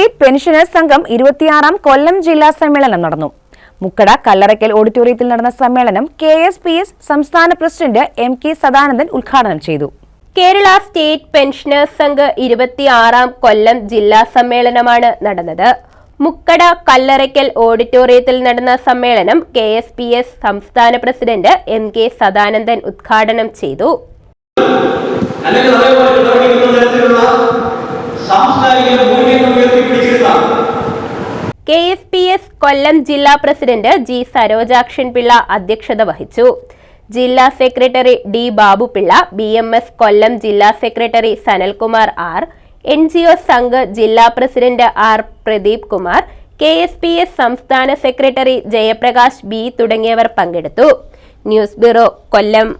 State pensioners സംഘം ഇരുപത്തിയാറാം കൊല്ലം ജില്ലാ സമ്മേളനം നടന്നു. മുക്കട കല്ലറയ്ക്കൽ ഓഡിറ്റോറിയത്തിൽ നടന്ന സമ്മേളനം കെ എസ് പി എസ് സംസ്ഥാന പ്രസിഡന്റ് എം കെ സദാനന്ദൻ ഉദ്ഘാടനം ചെയ്തു. കേരള സ്റ്റേറ്റ് പെൻഷനേഴ്സ് സംഘ് ഇരുപത്തിയാറാം കൊല്ലം ജില്ലാ സമ്മേളനമാണ് നടന്നത്. മുക്കട കല്ലറയ്ക്കൽ ഓഡിറ്റോറിയത്തിൽ നടന്ന സമ്മേളനം കെ എസ് പി എസ് സംസ്ഥാന പ്രസിഡന്റ് എം കെ സദാനന്ദൻ ഉദ്ഘാടനം ചെയ്തു. അല്ലെങ്കിൽ അതേപോലെ തുടങ്ങിയിട്ടുള്ള തരത്തിലുള്ള സാംസ്കാരിക K S P S Kollam ജില്ലാ പ്രസിഡന്റ് ജി സരോജാക്ഷൻ പിള്ള അധ്യക്ഷത വഹിച്ചു. ജില്ലാ secretary D Babupillai B M S Kollam ജില്ലാ secretary Sanalkumar R N G O Sangh ജില്ലാ president R Pradeep Kumar K S P S സംസ്ഥാന സെക്രട്ടറി ജയപ്രകാശ് ബി തുടങ്ങിയവർ പങ്കെടുത്തു. News bureau Kollam.